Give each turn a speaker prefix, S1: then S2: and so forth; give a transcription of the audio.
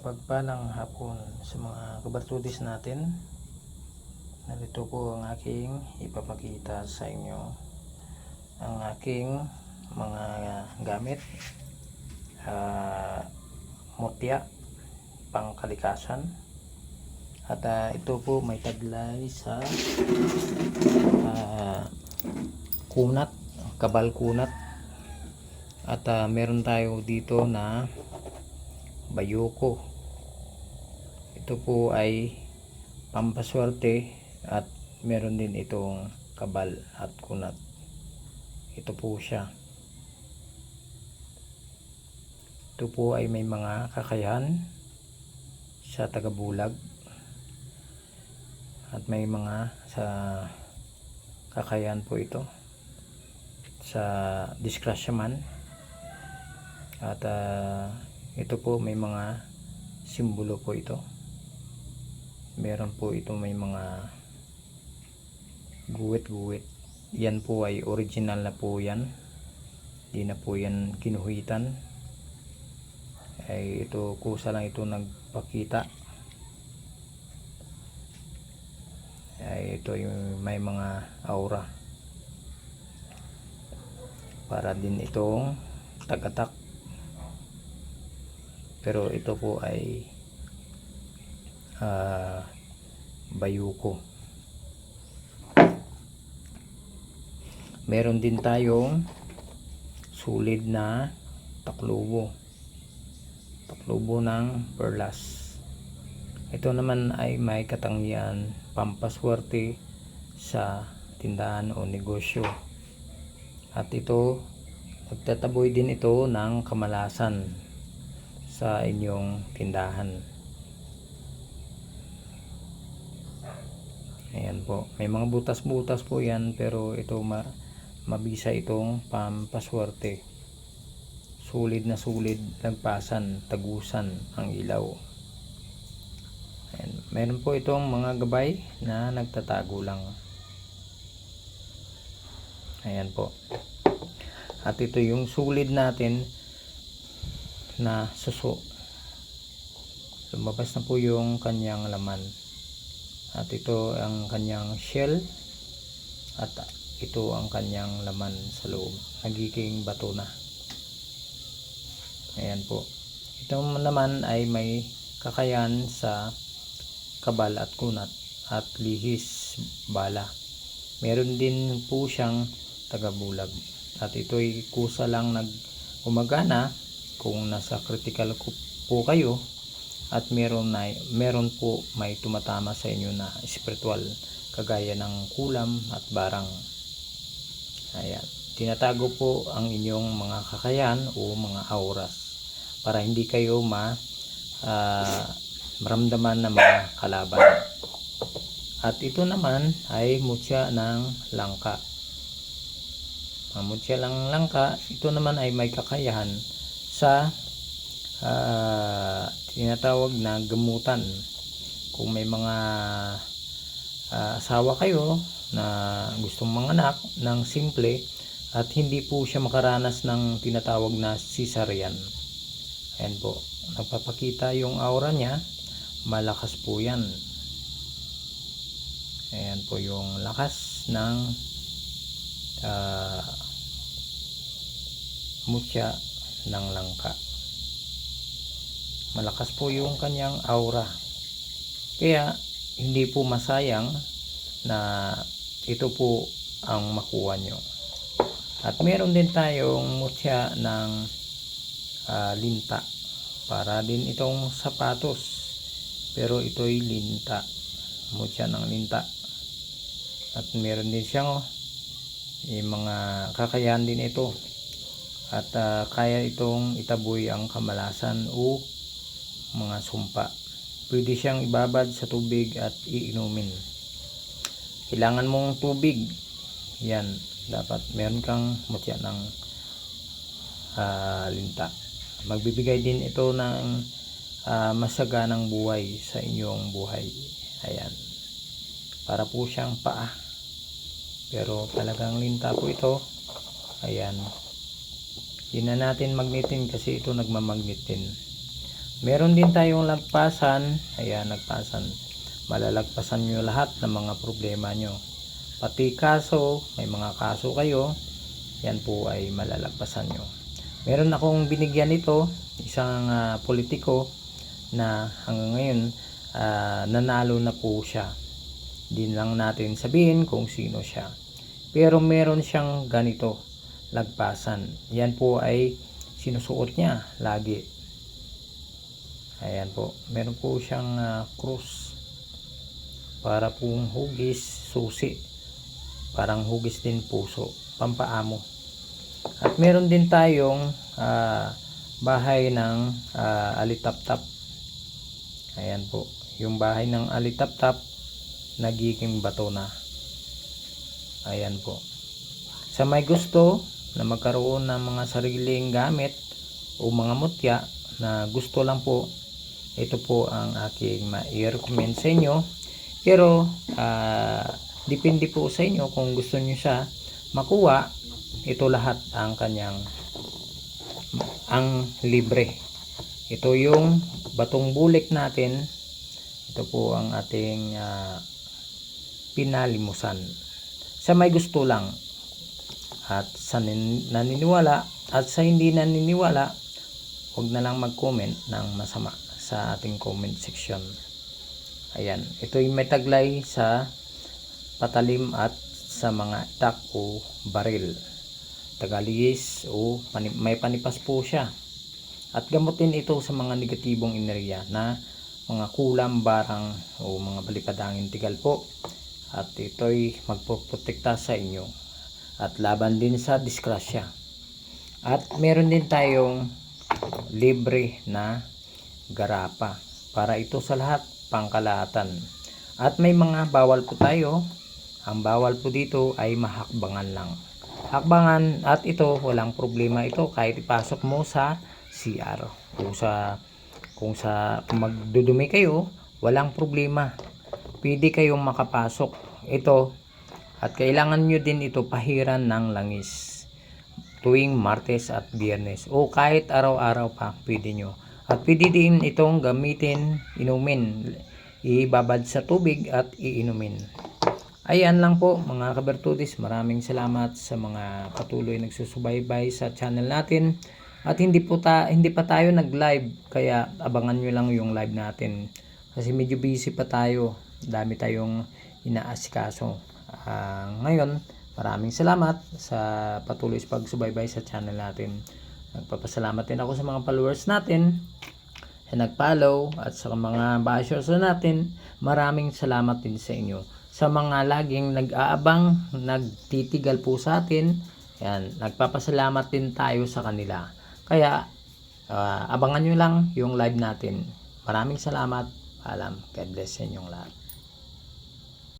S1: Mapagpalang hapon sa mga kabartudis natin. Narito po ang aking ipapakita sa inyo ang aking mga gamit. Ah, mutya, pangkalikasan. At ah, ito po may taglay sa ah, kunat, kabal kunat. At ah, meron tayo dito na bayoko. Ito po ay pampaswerte at meron din itong kabal at kunat. Ito po siya. Ito po ay may mga kakayahan sa tagabulag at may mga sa kakayahan po ito sa disgrasya man at ah, ito po may mga simbolo po ito meron po ito may mga guwit-guwit. Yan po ay original na po yan. Di na po yan kinuhitan. Ay ito kusa lang ito nagpakita. Ay ito yung may mga aura. Para din itong tagatak. Pero ito po ay ah, bayuko meron din tayong sulid na taklubo taklubo ng perlas. Ito naman ay may katangian pampaswerte sa tindahan o negosyo. At ito nagtataboy din ito ng kamalasan sa inyong tindahan. Ayan po. May mga butas-butas po yan pero ito ma mabisa itong pampaswerte. Sulid na sulid, nagpasan, tagusan ang ilaw. Ayan. Meron po itong mga gabay na nagtatago lang. Ayan po. At ito yung sulid natin na suso. Lumabas na po yung kanyang laman. At ito ang kanyang shell. At ito ang kanyang laman sa loob. Nagiging bato na. Ayan po. Ito naman ay may kakayan sa kabal at kunat at lihis bala. Meron din po siyang tagabulag. At ito'y kusa lang nag umagana kung nasa critical po kayo at meron na meron po may tumatama sa inyo na spiritual kagaya ng kulam at barang. Ayan. Tinatago po ang inyong mga kakayan o mga auras para hindi kayo ma ah, maramdaman ng mga kalaban. At ito naman ay mutya ng langka. Ang mutya lang langka ito naman ay may kakayahan sa ah, tinatawag na gamutan. Kung may mga ah, asawa kayo na gustong manganak ng simple at hindi po siya makaranas ng tinatawag na cesarean. Ayan po. Nagpapakita yung aura niya. Malakas po yan. Ayan po yung lakas ng ah, mutya ng langka malakas po yung kanyang aura. Kaya hindi po masayang na ito po ang makuha nyo. At meron din tayong mutya ng ah, linta. Para din itong sapatos. Pero ito'y linta. Mutya ng linta. At meron din siyang oh, yung mga kakayahan din ito. At ah, kaya itong itaboy ang kamalasan. O mga sumpa. Pwede siyang ibabad sa tubig at iinumin. Kailangan mong tubig. Yan. Dapat meron kang mutya ng ah, linta. Magbibigay din ito ng ah, masaganang buhay sa inyong buhay. Ayan. Para po siyang paa. Pero talagang linta po ito. Ayan. Hindi na natin magnetin kasi ito nagmamagnet din. Meron din tayong lagpasan. Ayan, lagpasan. Malalagpasan nyo lahat ng mga problema nyo. Pati kaso, may mga kaso kayo, yan po ay malalagpasan nyo. Meron akong binigyan nito, isang ah, politiko na hanggang ngayon ah, nanalo na po siya. Di lang natin sabihin kung sino siya. Pero meron siyang ganito, lagpasan. Yan po ay sinusuot niya lagi. Ayan po. Meron po siyang ah, cross para pong hugis, susi. Parang hugis din puso, pampaamo. At meron din tayong ah, bahay ng ah, alitap-tap. Ayan po. Yung bahay ng alitap-tap, nagiging bato na. Ayan po. Sa may gusto na magkaroon ng mga sariling gamit o mga mutya na gusto lang po, ito po ang aking ma-recommend sa inyo. Pero, ah, depende po sa inyo kung gusto nyo siya makuha, ito lahat ang kanyang ang libre. Ito yung batong bulik natin. Ito po ang ating ah, pinalimusan. Sa may gusto lang at sa nin- naniniwala at sa hindi naniniwala, huwag na lang mag-comment ng masama sa ating comment section. Ayan, ito yung may taglay sa patalim at sa mga itak o baril. Tagaligis o pani- may panipas po siya. At gamutin ito sa mga negatibong enerhiya na mga kulam, barang o mga balipadangin tigal po. At ito'y magpoprotekta sa inyo. At laban din sa disgrasya. At meron din tayong libre na garapa. Para ito sa lahat, pangkalahatan. At may mga bawal po tayo. Ang bawal po dito ay mahakbangan lang. Hakbangan at ito walang problema ito kahit ipasok mo sa CR. Kung sa kung sa kung magdudumi kayo, walang problema. Pwede kayong makapasok. Ito at kailangan nyo din ito pahiran ng langis tuwing Martes at Biyernes o kahit araw-araw pa pwede nyo. At pwede din itong gamitin, inumin, ibabad sa tubig at iinumin. Ayan lang po mga kabertudis, maraming salamat sa mga patuloy nagsusubaybay sa channel natin. At hindi po ta hindi pa tayo nag-live kaya abangan nyo lang yung live natin. Kasi medyo busy pa tayo. Dami tayong inaasikaso. Ah, ngayon, maraming salamat sa patuloy pagsubaybay sa channel natin. Nagpapasalamat din ako sa mga followers natin na nag-follow at sa mga bashers natin. Maraming salamat din sa inyo. Sa mga laging nag-aabang, nagtitigal po sa atin, yan, nagpapasalamat din tayo sa kanila. Kaya, ah, abangan nyo lang yung live natin. Maraming salamat. Paalam. God bless sa inyong lahat.